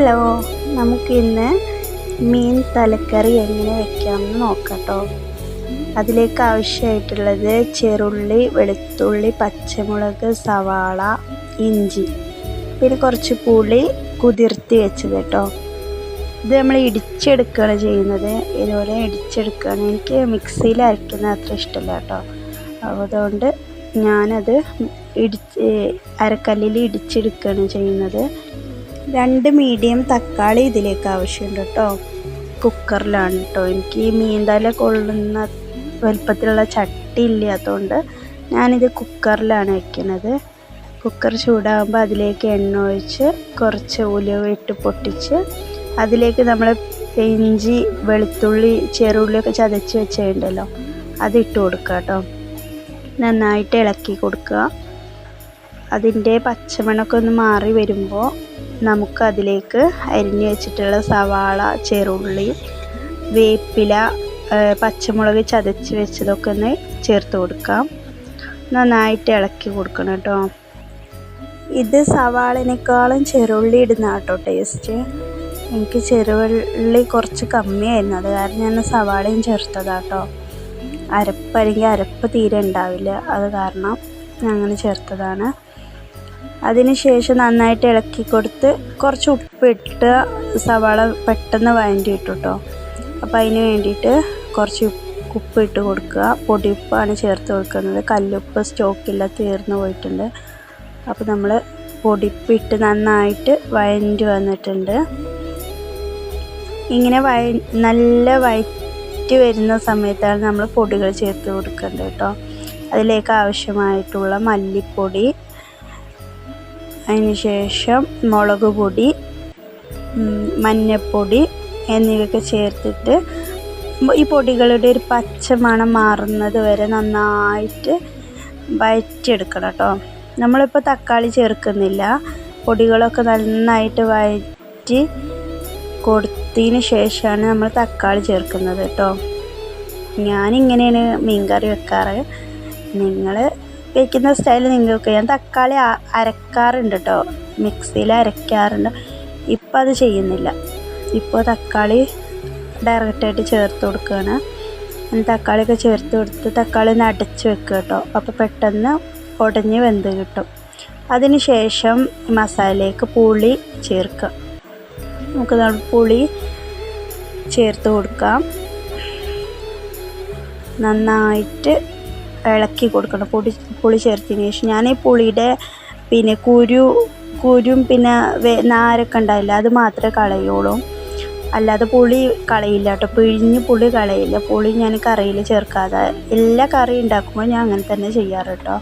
Hello നമുക്കിന്ന് മീൻ തലക്കറി എങ്ങനെ വെക്കാമെന്ന് നോക്കാട്ടോ. അതിലേക്ക് ആവശ്യമായിട്ടുള്ളത് ചെറുള്ളി വെളുത്തുള്ളി പച്ചമുളക് സവാള ഇഞ്ചി പിന്നെ കുറച്ച് പുളി കുതിർത്തി വെച്ചത് കേട്ടോ. ഇത് നമ്മൾ ഇടിച്ചെടുക്കുകയാണ് ചെയ്യുന്നത്. ഇതുപോലെ ഇടിച്ചെടുക്കുകയാണ്. എനിക്ക് മിക്സിയിൽ അരയ്ക്കുന്നത് അത്ര ഇഷ്ടമല്ല കേട്ടോ. അതുകൊണ്ട് ഞാനത് ഇടിച്ച് അരക്കല്ലിൽ ഇടിച്ചെടുക്കുകയാണ് ചെയ്യുന്നത്. രണ്ട് മീഡിയം തക്കാളി ഇതിലേക്ക് ആവശ്യമുണ്ട് കേട്ടോ. കുക്കറിലാണ് കേട്ടോ. എനിക്ക് ഈ മീന്തല കൊള്ളുന്ന വലുപ്പത്തിലുള്ള ചട്ടി ഇല്ലാത്തതുകൊണ്ട് ഞാനിത് കുക്കറിലാണ് വെക്കുന്നത്. കുക്കർ ചൂടാകുമ്പോൾ അതിലേക്ക് എണ്ണ ഒഴിച്ച് കുറച്ച് ഉലുവ ഇട്ട് പൊട്ടിച്ച് അതിലേക്ക് നമ്മൾ ഇഞ്ചി വെളുത്തുള്ളി ചെറുള്ളിയൊക്കെ ചതച്ച് വെച്ചിട്ടുണ്ടല്ലോ അതിട്ട് കൊടുക്കുക കേട്ടോ. നന്നായിട്ട് ഇളക്കി കൊടുക്കുക. അതിന്റെ പച്ചമണമൊക്കെ ഒന്ന് മാറി വരുമ്പോൾ നമുക്ക് അതിലേക്ക് അരിഞ്ഞ് വെച്ചിട്ടുള്ള സവാള ചെറുള്ളി വേപ്പില പച്ചമുളക് ചതച്ച് വെച്ചതൊക്കെ ഒന്ന് ചേർത്ത് കൊടുക്കാം. നന്നായിട്ട് ഇളക്കി കൊടുക്കണം കേട്ടോ. ഇത് സവാളിനേക്കാളും ചെറുള്ളി ഇടുന്ന കേട്ടോ ടേസ്റ്റ്. എനിക്ക് ചെറുള്ളി കുറച്ച് കമ്മിയായിരുന്നു. അത് കാരണം ഞാൻ സവാളയും ചേർത്തതാട്ടോ അരപ്പ് അല്ലെങ്കിൽ അരപ്പ് തീരെ ഉണ്ടാവില്ല. അത് കാരണം ഞാൻ അങ്ങനെ ചേർത്തതാണ്. അതിന് ശേഷം നന്നായിട്ട് ഇളക്കി കൊടുത്ത് കുറച്ച് ഉപ്പിട്ട് സവാള പെട്ടെന്ന് വഴറ്റി ഇട്ടു കേട്ടോ അപ്പോൾ അതിന് വേണ്ടിയിട്ട് കുറച്ച് ഉപ്പ് ഇട്ട് കൊടുക്കുക. പൊടിയുപ്പാണ് ചേർത്ത് കൊടുക്കുന്നത്. കല്ലുപ്പ് സ്റ്റോക്കില്ല തീർന്നു പോയിട്ടുണ്ട്. അപ്പോൾ നമ്മൾ പൊടിപ്പിട്ട് നന്നായിട്ട് വഴറ്റി വന്നിട്ടുണ്ട്. ഇങ്ങനെ വയ നല്ല വയറ്റി വരുന്ന സമയത്താണ് നമ്മൾ പൊടികൾ ചേർത്ത് കൊടുക്കേണ്ടത് കേട്ടോ അതിലേക്ക് ആവശ്യമായിട്ടുള്ള മല്ലിപ്പൊടി അതിന് ശേഷം മുളക് പൊടി മഞ്ഞൾപ്പൊടി എന്നിവയൊക്കെ ചേർത്തിട്ട് ഈ പൊടികളുടെ ഒരു പച്ച മണം മാറുന്നത് വരെ നന്നായിട്ട് വഴറ്റിയെടുക്കണം കേട്ടോ. നമ്മളിപ്പോൾ തക്കാളി ചേർക്കുന്നില്ല. പൊടികളൊക്കെ നന്നായിട്ട് വഴറ്റി കൊടുത്തതിന് ശേഷമാണ് നമ്മൾ തക്കാളി ചേർക്കുന്നത് കേട്ടോ. ഞാനിങ്ങനെയാണ് മീൻകറി വെക്കാറ്. നിങ്ങൾ വെക്കുന്ന സ്റ്റൈൽ നിങ്ങൾക്ക് ഞാൻ തക്കാളി അരക്കാറുണ്ട് കേട്ടോ മിക്സിയിൽ അരയ്ക്കാറുണ്ട് ഇപ്പം അത് ചെയ്യുന്നില്ല. ഇപ്പോൾ തക്കാളി ഡയറക്റ്റായിട്ട് ചേർത്ത് കൊടുക്കുകയാണ് തക്കാളിയൊക്കെ ചേർത്ത് കൊടുത്ത് തക്കാളി ഒന്ന് അടച്ച് വെക്കുക കേട്ടോ അപ്പോൾ പെട്ടെന്ന് ഉടഞ്ഞ് വെന്ത് കിട്ടും. അതിന് ശേഷം മസാലയിലേക്ക് പുളി ചേർക്കുക നമുക്ക് പുളി ചേർത്ത് കൊടുക്കാം. നന്നായിട്ട് ഇളക്കി കൊടുക്കണം പൊടി പുളി ചേർത്തതിന് ശേഷം. ഞാൻ ഈ പുളിയുടെ പിന്നെ കുരു കുരും പിന്നെ നാരൊക്കെ ഉണ്ടാവില്ല അത് മാത്രമേ കളയുള്ളൂ. അല്ലാതെ പുളി കളയില്ല കേട്ടോ. പിഴിഞ്ഞ് പുളി കളയില്ല. പുളി ഞാൻ കറിയിൽ ചേർക്കാതെ എല്ലാ കറി ഉണ്ടാക്കുമ്പോൾ ഞാൻ അങ്ങനെ തന്നെ ചെയ്യാറ് കേട്ടോ.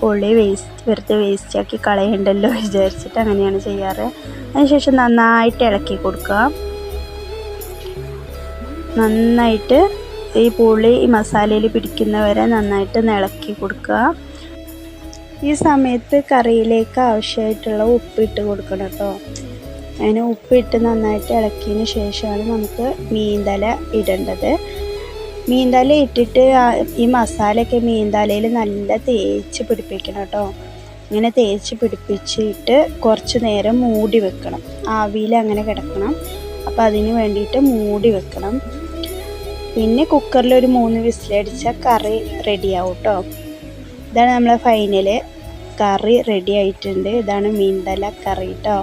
പുളി വേസ്റ്റ് വെറുതെ വേസ്റ്റാക്കി കളയണ്ടല്ലോ വിചാരിച്ചിട്ട് അങ്ങനെയാണ് ചെയ്യാറ്. അതിനുശേഷം നന്നായിട്ട് ഇളക്കി കൊടുക്കുക. നന്നായിട്ട് ഈ പുളി ഈ മസാലയിൽ പിടിക്കുന്നവരെ നന്നായിട്ട് ഇളക്കി കൊടുക്കുക. ഈ സമയത്ത് കറിയിലേക്ക് ആവശ്യമായിട്ടുള്ള ഉപ്പിട്ട് കൊടുക്കണം കേട്ടോ. അതിന് ഉപ്പിട്ട് നന്നായിട്ട് ഇളക്കിയതിന് ശേഷമാണ് നമുക്ക് മീന്തല ഇടേണ്ടത്. മീന്തല ഇട്ടിട്ട് ഈ മസാലയൊക്കെ മീന്തലയിൽ നല്ല തേച്ച് പിടിപ്പിക്കണം കേട്ടോ. ഇങ്ങനെ തേച്ച് പിടിപ്പിച്ചിട്ട് കുറച്ച് നേരം മൂടി വെക്കണം. ആവിയിൽ അങ്ങനെ കിടക്കണം. അപ്പോൾ അതിന് വേണ്ടിയിട്ട് മൂടി വെക്കണം. പിന്നെ കുക്കറിൽ ഒരു മൂന്ന് വിസിലടിച്ചാൽ കറി റെഡിയാവും കേട്ടോ ഇതാണ് നമ്മളെ ഫൈനൽ കറി റെഡി ആയിട്ടുണ്ട്. ഇതാണ് മീൻതല കറി കേട്ടോ